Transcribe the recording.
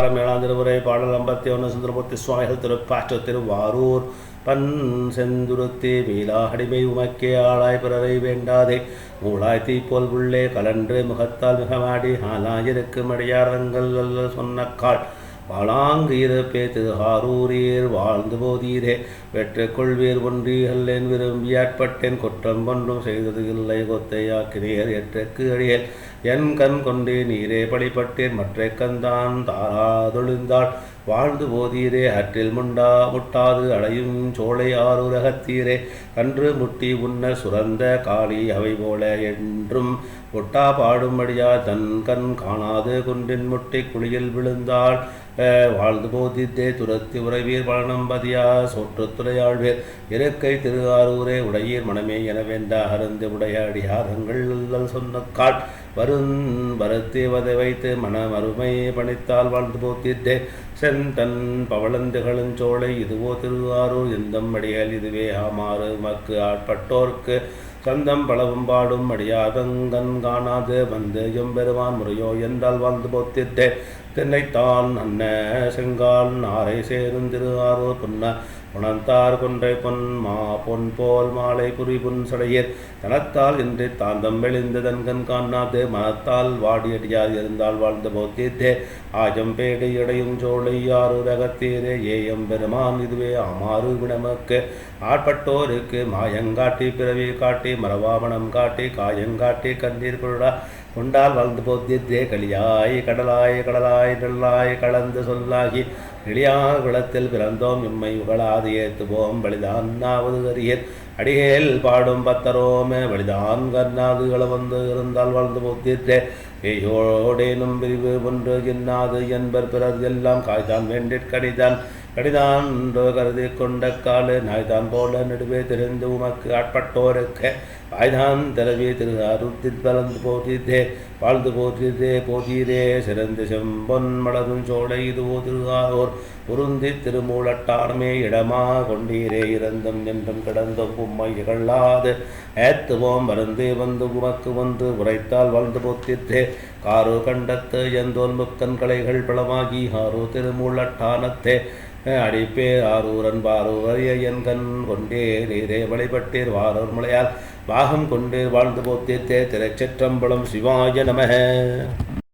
தேவாரம் ஏழாம் திருமுறை பாடல் ஐம்பத்தி ஒன்று சுந்தரமூர்த்தி சுவாமிகள் திருப்பாற்று திருவாரூர். பன் செந்துருத்தி வீலாகடிமை உமக்கே ஆளாய் பிறரை வேண்டாதே. மூளாய் தீப்போல் உள்ளே கலன்று முகத்தால் மிகமாடி ஆலாயிருக்கும் அடியாரங்கள் அல்ல வாழாங்கீர வாழாங்கீரப்பே ஹாரூரீர் வாழ்ந்து போதீரே. வெற்ற கொள்வீர் ஒன்றீகல்லேன் விரும்பி ஆட்பட்டேன். குற்றம் ஒன்றும் செய்தது இல்லை. கொத்தையாக்கினீர் எற்றக்கு அழியேன் என் கண் கொண்டே நீரே பழிபட்டேன். மற்ற கந்தான் தாராதொழிந்தாள். வாழ்ந்து போதீரே. அற்றில் முண்டா முட்டாது அடையும் சோலை ஆறுரகத்தீரே கன்று முட்டி உன்ன சுரந்த காளி அவை போல என்றும் ஒட்டா பாடும்படியா தன் கண் காணாது குன்றின் முட்டை குழியில் விழுந்தாள். வாழ்ந்து போதித்தே துரத்தி உறைவீர் பழனம்பதியா சோற்றுத்துறையாழ்வேர் இருக்கை திருவாரூரே உடையீர் மனமே எனவென்றா அருந்து உடைய அடியாரங்கள் சொன்ன கால். வருந் வருத்தி வதை வைத்து மனம் அருமை பணித்தால் வாழ்ந்து போத்தித்தே. செந்தன் பவளந்துகளின் சோலை இதுவோ திருவாரூர் எந்தம் அடியால் இதுவே ஆமாறு மக்கு ஆட்பட்டோர்க்கு. சந்தம் பலவும் பாடும் அடியாதங்கண் காணாது வந்து எம்பெருமான் முறையோ என்றால் வாழ்ந்து போத்திட்டே தென்னைத்தான் அன்ன செங்கால் நாரை சேரும் திருவாரூர் புன்ன உணர்ந்தார் கொன்றை பொன் மா பொன் போல் மாலை புரி புன் சடையர். தனத்தால் இன்றி தாந்தம் மெளிந்து தன்கண் காண்ணாது மனத்தால் வாடியடியார் இருந்தால் வாழ்ந்த போத்தித்தே ஆஜம் பேடை இடையும் சோலை யாரு ரகத்தீரே ஏயம் பெருமான் இதுவே அமாறு விடமக்கு ஆட்பட்டோருக்கு மாயங்காட்டி பிறவி காட்டி மரவாமணம் காட்டி காயங்காட்டி கண்ணீர் குழா கொண்டால் வாழ்ந்து போத்தியத்தே களியாய் கடலாய் கடலாய் நல்லாய் கலந்து சொல்லாகி நெளியா குளத்தில் பிறந்தோம் எம்மை உகழாது ஏத்துவோம் வழிதான் நாவது அறியேன் அடிகேல் பாடும் பத்தரோமே வழிதான் கண்ணாது வந்து இருந்தால் வாழ்ந்து போத்தியத்தே ஏயோடேனும் பிரிவு ஒன்று என்னாது என்பர் பிறர் எல்லாம் காய்தான் வேண்டிற் கடிதான். கடிதான் கருதி கொண்ட காலு நாய்தான் போல நடுவே தெரிந்து உமக்கு ஆட்பட்டோருக்கு. வாய்தான் திரவி திரு அருத்தி பலந்து போதித்தே வாழ்ந்து போதித்தே போதீரே சிறந்து செம்பொன் மலரும் சோலை இதுவோ திருவாரூர் பொருந்தி திருமூலட்டானமே இடமா கொண்டீரே. இறந்தும் என்றும் கிடந்தும் உம்மை இகழாது. ஏத்துவோம் மருந்து வந்து உமக்கு வந்து உரைத்தால் வாழ்ந்து போத்தித்தே காரோ கண்டத்து எந்தோல் முக்கன் கலைகள் பலமாகி ஆரோ திருமூலட்டானத்தே. அடிப்பே ஆரூரன் பாரூர் என் கொண்டே நீரே வழிபட்டீர் வாரூர் மலையால் பாகம் கொண்டு வாழ்ந்து போத்தீர்த்தே திருச்சிற்றம்பலம் சிவாய நமக.